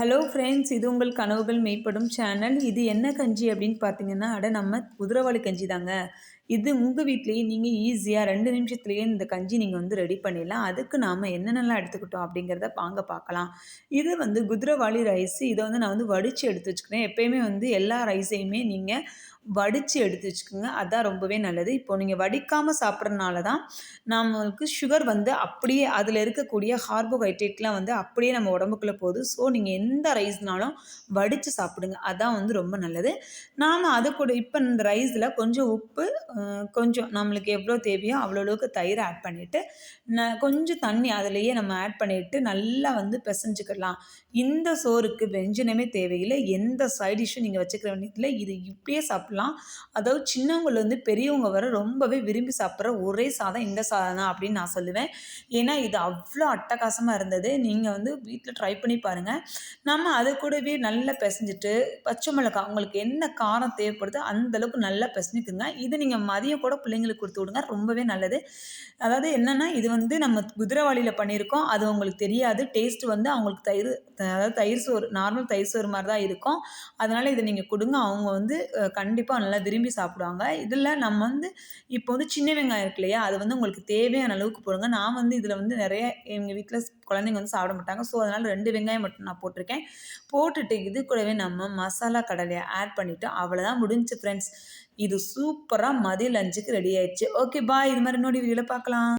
Hello friends இது உங்கள் கனவுகள் மேம்படும் சேனல் இது என்ன கஞ்சி அப்படின்னு பார்த்தீங்கன்னா அட நம்ம குதிரவாளி கஞ்சி தாங்க இது உங்கள் வீட்லேயே நீங்கள் ஈஸியாக ரெண்டு நிமிஷத்துலேயே இந்த கஞ்சி நீங்கள் வந்து ரெடி பண்ணிடலாம். அதுக்கு நாம் என்னென்னலாம் எடுத்துக்கிட்டோம் அப்படிங்கிறத வாங்க பார்க்கலாம். இது வந்து குதிரவாளி ரைஸ் இதை வந்து நான் வந்து வடித்து எடுத்து வச்சுக்கிறேன். எப்போயுமே வந்து எல்லா ரைஸையுமே நீங்கள் வடித்து எடுத்து வச்சுக்கோங்க. அதுதான் ரொம்பவே நல்லது. இப்போ நீங்கள் வடிக்காமல் சாப்பிட்றதுனால தான் நம்மளுக்கு சுகர் வந்து அப்படியே அதில் இருக்கக்கூடிய கார்போஹைட்ரேட்லாம் வந்து அப்படியே நம்ம உடம்புக்குள்ளே போகுது. ஸோ நீங்கள் எந்த ரைஸ்னாலும் வடித்து சாப்பிடுங்க. அதான் வந்து ரொம்ப நல்லது. நாம் அதை கூட இப்போ இந்த ரைஸில் கொஞ்சம் உப்பு கொஞ்சம் நம்மளுக்கு எவ்வளோ தேவையோ அவ்வளோ அளவுக்கு தயிர் ஆட் பண்ணிவிட்டு ந கொஞ்சம் தண்ணி அதிலேயே நம்ம ஆட் பண்ணிவிட்டு நல்லா வந்து பிசைஞ்சுக்கலாம். இந்த சோறுக்கு வெஞ்சனமே தேவையில்லை. எந்த சைட் டிஷ்ஷும் நீங்கள் வச்சுக்கிற வேண்டியதில்லை. இது இப்படியே சாப்பிட்லாம். அதாவது சின்னவங்கலேருந்து பெரியவங்க வர ரொம்பவே விரும்பி சாப்பிட்ற ஒரே சாதம் இந்த சாதம் தான் அப்படின்னு நான் சொல்லுவேன். ஏன்னா இது அவ்வளோ அட்டகாசமாக இருந்தது. நீங்கள் வந்து வீட்டில் ட்ரை பண்ணி பாருங்கள் நம்ம அது கூடவே நல்லா பிசைஞ்சிட்டு பச்சை மிளகாய் உங்களுக்கு என்ன காரம் தேவைப்படுதோ அந்தளவுக்கு நல்லா பிசைஞ்சுக்குங்க. இது நீங்கள் மதியம் கூட பிள்ளைங்களுக்கு கொடுத்து விடுங்க. ரொம்பவே நல்லது. அதாவது என்னென்னா இது வந்து நம்ம குதிரைவாளியில் பண்ணியிருக்கோம். அது அவங்களுக்கு தெரியாது. டேஸ்ட் வந்து அவங்களுக்கு தயிர் அதாவது தயிர் சோறு நார்மல் தயிர் சோறு மாதிரி தான் இருக்கும். அதனால் இதை நீங்கள் கொடுங்க. அவங்க வந்து கண்டிப்பாக நல்லா விரும்பி சாப்பிடுவாங்க. இதில் நம்ம வந்து இப்போ வந்து சின்ன வெங்காயம் இருக்கு இல்லையா? அது வந்து உங்களுக்கு தேவையான அளவுக்கு போடுங்க. நான் வந்து இதில் வந்து நிறைய எங்கள் வீட்டில் குழந்தைங்க வந்து சாப்பிட மாட்டாங்க. ஸோ அதனால் ரெண்டு வெங்காயம் மட்டும் நான் போட்டிருக்கேன். போட்டுட்டு இது கூடவே நம்ம மசாலா கடலையை ஆட் பண்ணிவிட்டு அவ்வளோதான் முடிஞ்சு ஃப்ரெண்ட்ஸ் இது சூப்பராக மதிய லஞ்சுக்கு ரெடி ஆயிடுச்சு. ஓகே பாய் இது மாதிரி இன்னொரு வீடியோவில் பார்க்கலாம்.